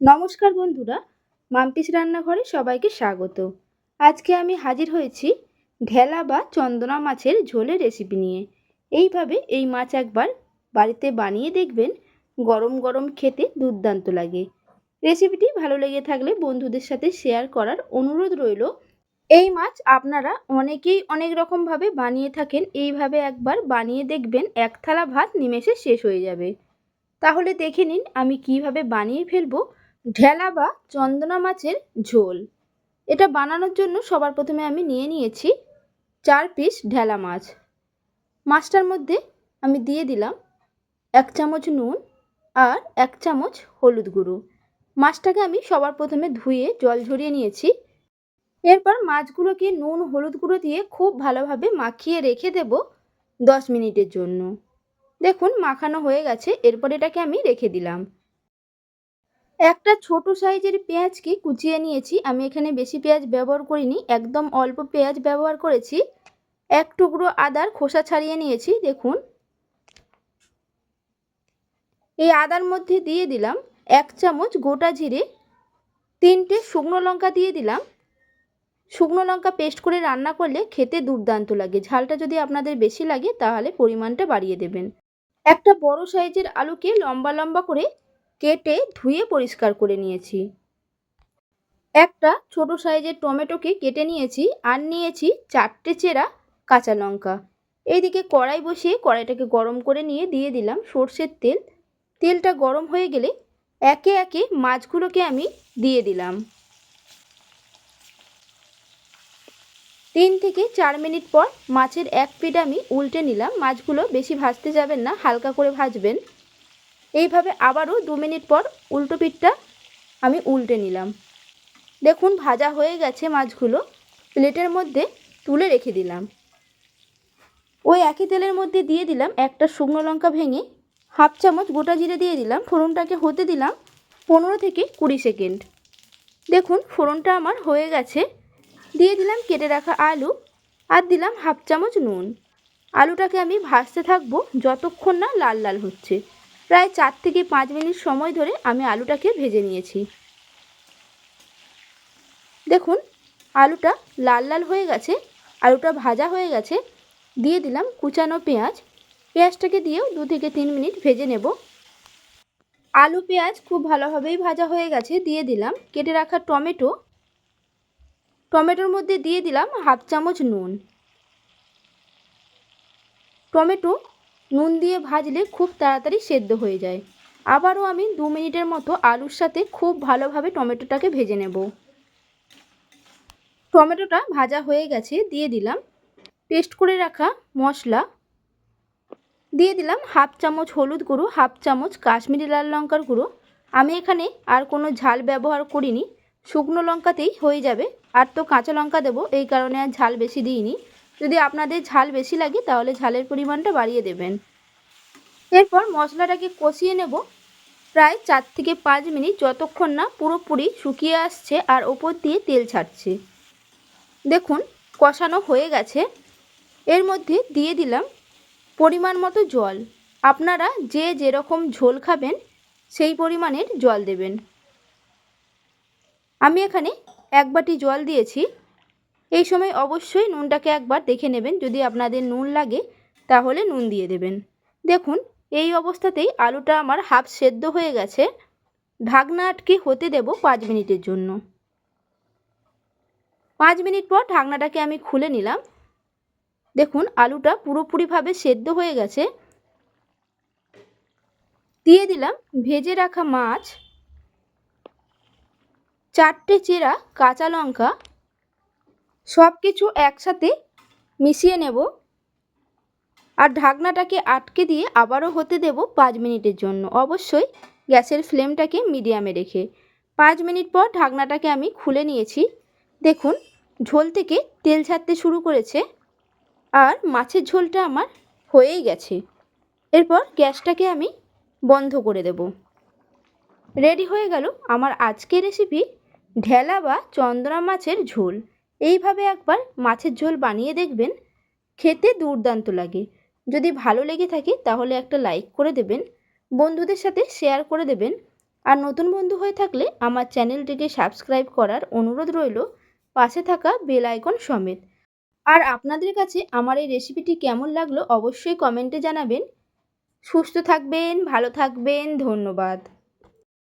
নমস্কার বন্ধুরা মাম্পিস রান্নাঘরে সবাইকে স্বাগত। আজকে আমি হাজির হয়েছি ঢেলা বা চন্দনা মাছের ঝোলের রেসিপি নিয়ে। এইভাবে এই মাছ একবার বাড়িতে বানিয়ে দেখবেন, গরম গরম খেতে দুর্দান্ত লাগে। রেসিপিটি ভালো লেগে থাকলে বন্ধুদের সাথে শেয়ার করার অনুরোধ রইল। এই মাছ আপনারা অনেকেই অনেক রকমভাবে বানিয়ে থাকেন, এইভাবে একবার বানিয়ে দেখবেন, এক থালা ভাত নিমেষে শেষ হয়ে যাবে। তাহলে দেখে নিন আমি কীভাবে বানিয়ে ফেলব ঢেলা বা চন্দনা মাছের ঝোল। এটা বানানোর জন্য সবার প্রথমে আমি নিয়ে নিয়েছি চার পিস ঢেলা মাছ। মাছটার মধ্যে আমি দিয়ে দিলাম এক চামচ নুন আর এক চামচ হলুদ গুঁড়ো। মাছটাকে আমি সবার প্রথমে ধুয়ে জল ঝরিয়ে নিয়েছি। এরপর মাছগুলোকে নুন, হলুদ গুঁড়ো দিয়ে খুব ভালোভাবে মাখিয়ে রেখে দেব দশ মিনিটের জন্য। দেখুন, মাখানো হয়ে গেছে। এরপর এটাকে আমি রেখে দিলাম। একটা ছোট সাইজের পেঁয়াজকে কুচিয়ে নিয়েছি। আমি এখানে বেশি পেঁয়াজ ব্যবহার করিনি, একদম অল্প পেঁয়াজ ব্যবহার করেছি। এক টুকরো আদার খোসা ছাড়িয়ে নিয়েছি, দেখুন। এই আদার মধ্যে দিয়ে দিলাম এক চামচ গোটা জিরে, তিনটে শুকনো লঙ্কা দিয়ে দিলাম। শুকনো লঙ্কা পেস্ট করে রান্না করলে খেতে দুর্দান্ত লাগে। ঝালটা যদি আপনাদের বেশি লাগে, তাহলে পরিমাণটা বাড়িয়ে দেবেন। একটা বড় সাইজের আলুকে লম্বা লম্বা করে কেটে ধুয়ে পরিষ্কার করে নিয়েছি। একটা ছোট সাইজের টমেটোকে কেটে নিয়েছি আর নিয়েছি চারটে চেরা কাঁচা লঙ্কা। এইদিকে কড়াই বসিয়ে কড়াইটাকে গরম করে নিয়ে দিয়ে দিলাম সর্ষের তেল। তেলটা গরম হয়ে গেলে একে একে মাছগুলোকে আমি দিয়ে দিলাম। তিন থেকে চার মিনিট পর মাছের এক পিঠ আমি উল্টে নিলাম। মাছগুলো বেশি ভাজতে যাবেন না, হালকা করে ভাজবেন। এইভাবে আবারও দু মিনিট পর উল্টো পিঠটা আমি উল্টে নিলাম। দেখুন, ভাজা হয়ে গেছে মাছগুলো। প্লেটের মধ্যে তুলে রেখে দিলাম। ওই একই তেলের মধ্যে দিয়ে দিলাম একটা শুকনো লঙ্কা ভেঙে হাফ চামচ গোটা জিরে দিয়ে দিলাম। ফোড়নটাকে হতে দিলাম পনেরো থেকে কুড়ি সেকেন্ড। দেখুন, ফোড়নটা আমার হয়ে গেছে। দিয়ে দিলাম কেটে রাখা আলু আর দিলাম হাফ চামচ নুন। আলুটাকে আমি ভাজতে থাকব যতক্ষণ না লাল লাল হচ্ছে। প্রায় চার থেকে পাঁচ মিনিট সময় ধরে আমি আলুটাকে ভেজে নিয়েছি। দেখুন, আলুটা লাল লাল হয়ে গেছে, আলুটা ভাজা হয়ে গেছে। দিয়ে দিলাম কুচানো পেঁয়াজ। পেঁয়াজটাকে দিয়েও দু থেকে তিন মিনিট ভেজে নেব। আলু পেঁয়াজ খুব ভালোভাবেই ভাজা হয়ে গেছে, দিয়ে দিলাম। কেটে রাখা টমেটো। টমেটোর মধ্যে দিয়ে দিলাম হাফ চামচ নুন। টমেটো নুন দিয়ে ভাজলে খুব তাড়াতাড়ি সেদ্ধ হয়ে যায়। আবারও আমি দু মিনিটের মতো আলুর সাথে খুব ভালোভাবে টমেটোটাকে ভেজে নেব। টমেটোটা ভাজা হয়ে গেছে, দিয়ে দিলাম পেস্ট করে রাখা মশলা। দিয়ে দিলাম হাফ চামচ হলুদ গুঁড়ো, হাফ চামচ কাশ্মীরি লাল লঙ্কার গুঁড়ো। আমি এখানে আর কোনো ঝাল ব্যবহার করিনি। শুকনো লঙ্কাতেই হয়ে যাবে। আর তো কাঁচা লঙ্কা দেবো, এই কারণে আর ঝাল বেশি দিইনি। যদি আপনাদের ঝাল বেশি লাগে, তাহলে ঝালের পরিমাণটা বাড়িয়ে দেবেন। এরপর মশলাটাকে কষিয়ে নেব। প্রায় চার থেকে পাঁচ মিনিট, যতক্ষণ না পুরোপুরি শুকিয়ে আসছে আর ওপর দিয়ে তেল ছাড়ছে। দেখুন, কষানো হয়ে গেছে। এর মধ্যে দিয়ে দিলাম পরিমাণ মতো জল। আপনারা যে যেরকম ঝোল খাবেন, সেই পরিমাণের জল দেবেন। আমি এখানে এক বাটি জল দিয়েছি। এই সময় অবশ্যই নুনটাকে একবার দেখে নেবেন। যদি আপনাদের নুন লাগে, তাহলে নুন দিয়ে দেবেন। দেখুন, এই অবস্থাতেই আলুটা আমার হাফ সেদ্ধ হয়ে গেছে। ঢাকনা আটকে হতে দেব পাঁচ মিনিটের জন্য। পাঁচ মিনিট পর ঢাকনাটাকে আমি খুলে নিলাম। দেখুন, আলুটা পুরোপুরিভাবে সেদ্ধ হয়ে গেছে। দিয়ে দিলাম ভেজে রাখা মাছ, চারটে চেরা কাঁচা লঙ্কা সব কিছু একসাথে মিশিয়ে নেব আর ঢাকনাটাকে আটকে দিয়ে আবারও হতে দেব পাঁচ মিনিটের জন্য। অবশ্যই গ্যাসের ফ্লেমটাকে মিডিয়ামে রেখে। পাঁচ মিনিট পর ঢাকনাটাকে আমি খুলে নিয়েছি। দেখুন, ঝোল থেকে তেল ছাড়তে শুরু করেছে আর মাছের ঝোলটা আমার হয়েই গেছে। এরপর গ্যাসটাকে আমি বন্ধ করে দেব। রেডি হয়ে গেল আমার আজকের রেসিপি ঢেলা বা চন্দনা মাছের ঝোল। এইভাবে একবার মাছের ঝোল বানিয়ে দেখবেন, খেতে দুর্দান্ত লাগে। যদি ভালো লেগে থাকে তাহলে একটা লাইক করে দেবেন, বন্ধুদের সাথে শেয়ার করে দেবেন। আর নতুন বন্ধু হয়ে থাকলে আমার চ্যানেলটিকে সাবস্ক্রাইব করার অনুরোধ রইল, পাশে থাকা বেল আইকন সমেত। আর আপনাদের কাছে আমার এই রেসিপিটি কেমন লাগল অবশ্যই কমেন্টে জানাবেন। সুস্থ থাকবেন, ভালো থাকবেন, ধন্যবাদ।